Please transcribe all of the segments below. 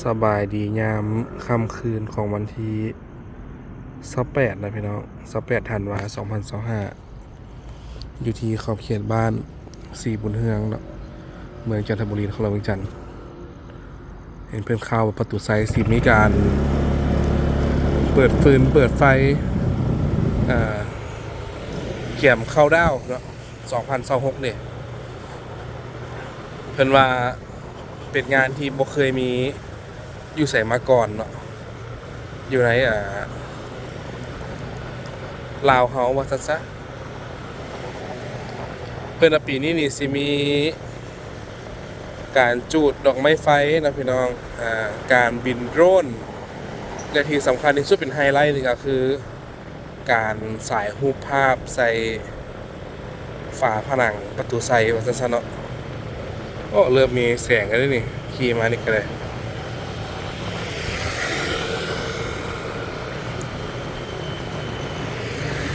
สบายดียามค่ำคืนของวันที่28นะพี่น้อง28ธันวา2025องห้ายู่ที่ขอบเขตบ้านสี่บุญเฮืองเนาะเมืองจันทบุรีของเราเมืองจันทร์เห็นเพื่อนข่าวประตูไซสีมีการ เปิดฟืนเปิดไฟเขี่ยมเข้าดาวเนาะ2026เนี่ยเพิ่นว่าเป็นงานที่บ่เคยมี อยู่ใส่มาก่อนเนาะอยู่ในอ่าลาวเฮาว่าซั่นซะเพิ่อนปีนี้นี่สิมีการจูดดอกไม้ไฟนะพี่น้องอ่าการบินโดรนและที่สำคัญที่สุดเป็นไฮไลท์นี่ก็คือ การสายรูปภาพใส่ฝาผนังประตูใส่ว่าซั่นซะเนาะโอ้เริ่มมีแสงแล้วนี่ขี่มานี่ก็เลย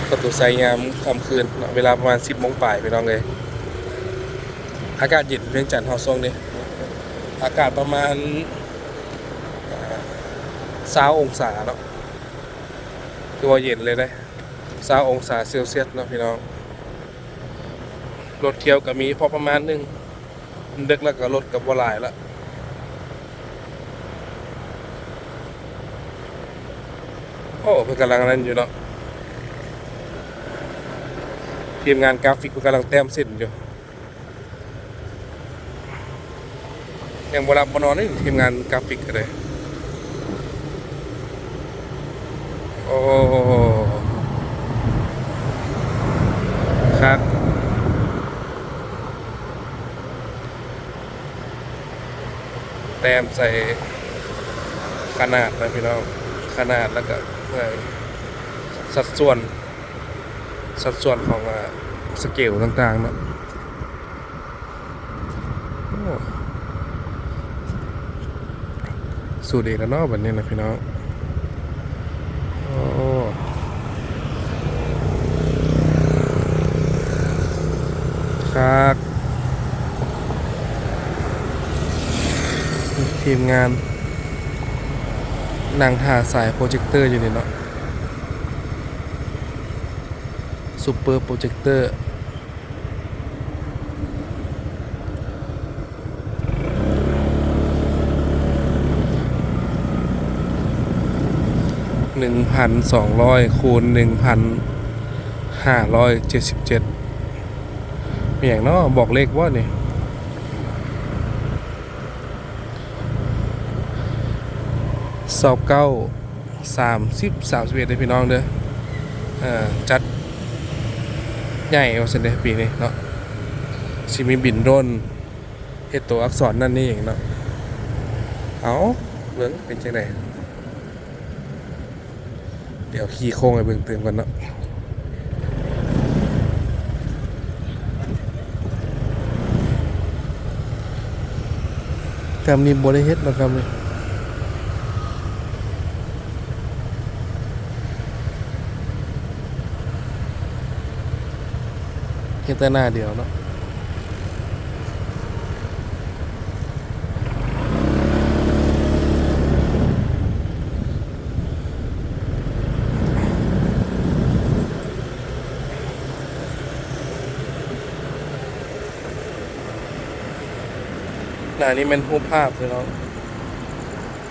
ประตูไซยามค่ำคืน เวลาประมาณ 10โมงป่ายไปน้องเลย อากาศเย็นเพียงจันทร์เฮาทรงนี่อากาศประมาณ20องศาเนาะตัวาเย็นเลยได้20องศาเซลเซียสเนาะพี่น้องรถเที่ยวก็มีพอประมาณหนึงเดึกแล้วก็รถกับวลายล้วโอ้เพิ่นกำลังนั่นอยู่เนาะ ทีมงานกราฟิกกำลังแต้มเส้นอยู่ยังบ่หลับบนอนนี่ทีมงานกราฟิกก็เลยโอ้ครับแต้มใส่ขนาดนะพี่น้องขนาดแล้วก็สัดส่วน สัดส่วนของสเกลต่างๆเนาะสูตรเอกแล้วเนาะแบบนี้นะพี่น้องโอ้ครับทีมงานนั่งถ่าสายโปรเจคเตอร์อยู่นี่เนาะ ซูเปอร์โปรเจคเตอร์หนึ่งพันสองร้อยคูณหนึ่งพันห้าร้อยเจ็ดสิบเจ็ดมีอย่างเนาะบอกเลขว่าเนี่ยสอบเก้าสามสิบสามสิบเอ็ดเลยพี่น้องเด้ออ่อจัด ใหญ่ว่าสันเดปีนี้เนาะชิมีบินโดรนเฮตัวอักษรนั่นนี่เองเนาะเอาเบิ่งเป็นจังไดเดี๋ยวขี่โค้งให้เบิ่งเติมกันเนาะกำนี้บ่ได้เฮ็ดเนาะกำนี้เฮ็ดแต่หน้าเดียวเนาะหน้านี้เป็นรูปภาพเลยเนาะ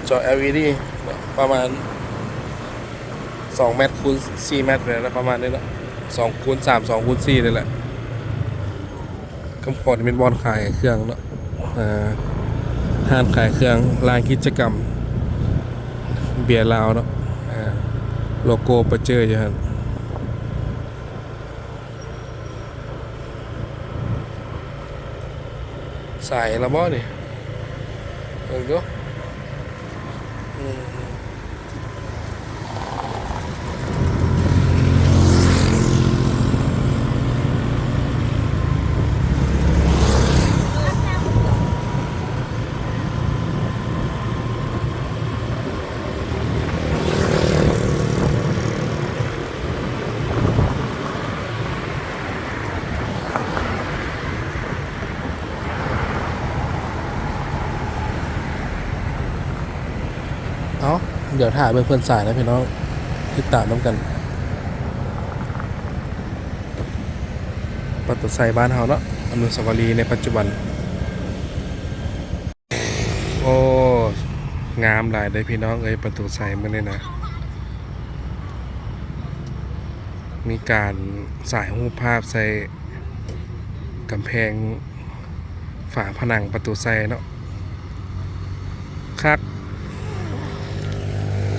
จอ LED เนาะประมาณ 2 เมตรคูณ4เมตรเลยนะประมาณนี้เนาะ2คูณ3 2คูณ4เลยแหละ คำขอนี่เป็นบอลขายเครื่องเนาะห้านขายเครื่องลานกิจกรรม เบียร์ลาวเนาะโลโก้ประเจออยู่ฮะสายละบ่เนี่เบิ่งดูอืมเอา เดี๋ยวถ่ายเบิ่งเพื่อนสายนะพี่น้องติดตามน้ำกันประตูไซบ้านเฮาเนาะอนุสาวรีย์ในปัจจุบัน โอ้ งามหลายเลยพี่น้องเอ้ยประตูไซมันเนี่ยนะ มีการสายรูปภาพใส่กำแพงฝาผนังประตูไซเนาะคัก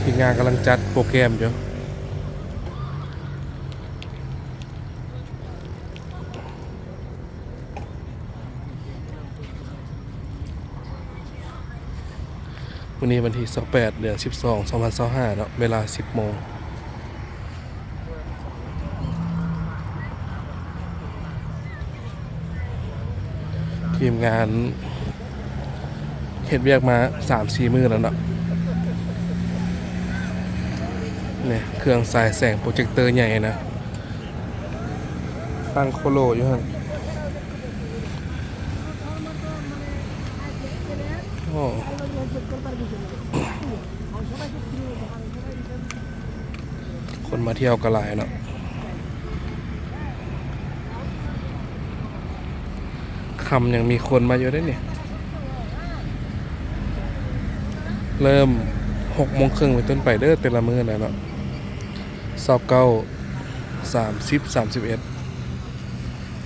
ทีมงานกำลังจัดโปรแกรมอยู่วันนี้วันที่ 28 เดือน 12 2025เนาะเวลา 10 โมงทีมงานเห็นเรียกมา 3-4 มือแล้วเนาะ เนี่ยเครื่องสายแสงโปรเจคเตอร์ใหญ่นะ ตั้งโคโลอยู่ฮะโอ้คนมาเที่ยวก็หลายเนาะคำยังมีคนมาอยู่ด้วยเนี่ย เริ่มหกโมงครึ่งไปต้นไปเด้อแต่ละมือนะเนาะ สอบเก้าสามสิบสามสิบเอ็ด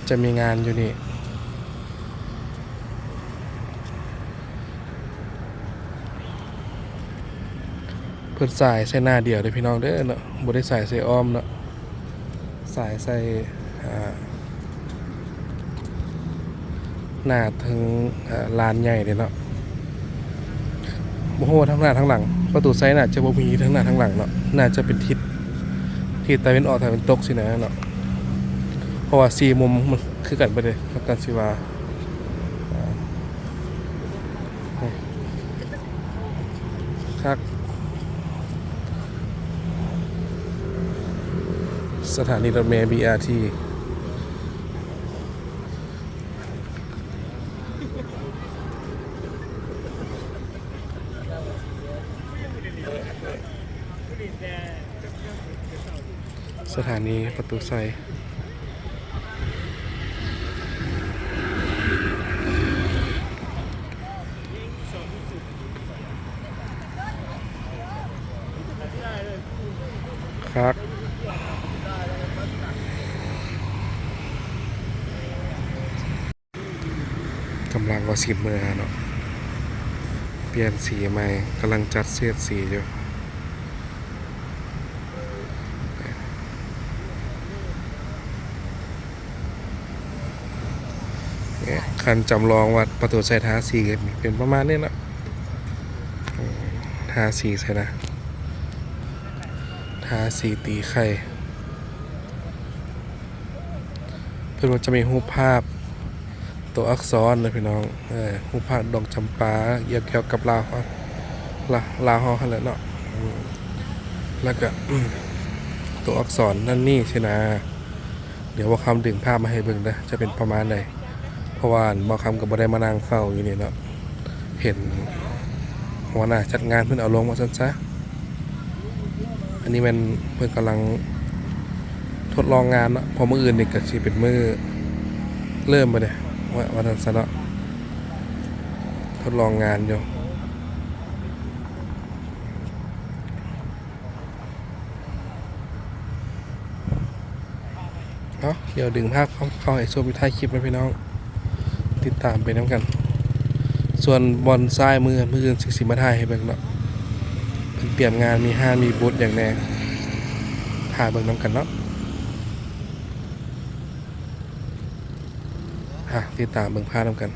จะมีงานอยู่นี่เพื่อสายใส่หน้าเดียวเด้อพี่น้องเด้อเนาะบ่ได้สายใส่อ้อมเนาะสายใส่หน้าถึงลานใหญ่เลยเนาะบ่ฮู้ว่าทั้งหน้าทั้งหลัง ประตูไซน่าจะบ่มีทั้งหน้าทั้งหลังเนาะน่าจะเป็นทิศ ที่ตะวันออกตะวันตกสินะเนาะเพราะว่าสี่มุมมันคือกันไปเลยกันสิว่าอ่าครับสถานีรถเมล์ BRT สถานีประตูไซครับกำลังว่าสิบมือเนาะเปลี่ยนสีใหม่กำลังจัดเสียดสีอยู่ เนี่ย คันจำลองวัดประตูใส่ท้าสี่เป็นประมาณนี้เนาะอืมทาสีใส่นะท้าสีตีไข่เพื่อนว่าจะมีรูปภาพตัวอักษรเลยพี่น้องเออรูปภาพดอกจำปาเกี่ยวเกี่ยวกับลาวฮอลาลาวฮอเขาแหละเนาะแล้วก็ตัวอักษรนั่นนี่ใช่นะเดี๋ยวว่าคำดึงภาพมาให้เบิ่งนะจะเป็นประมาณไหน ราะว่าบางคำก็บ่ได้มานั่งเฝ้าอยู่นี่เนาะเห็นหัวหน้าจัดงานเพิ่นเอาลงมาซั่นซะอันนี้มันเพิ่นกำลังทดลองงานเนาะพอมื้ออื่นนี่ก็สิเป็นมื้อเริ่มไปเลยว่าวันนั้นซะเนาะทดลองงานอยู่เนาะเดี๋ยวดึงภาพเข้าให้ชมวิท้ายคลิปนะพี่น้อง ติดตามไปน้ำกัน ส่วนบอลซ้ายมือมืออื่นสิสิมาถ่ายให้เบิ่งเนาะเป็นเปลี่ยนงานมีห้านมีบูธอย่างแน่ถ่ายเบิ่งน้ำกันเนาะอะติดตามเบิ่งพาน้ำกัน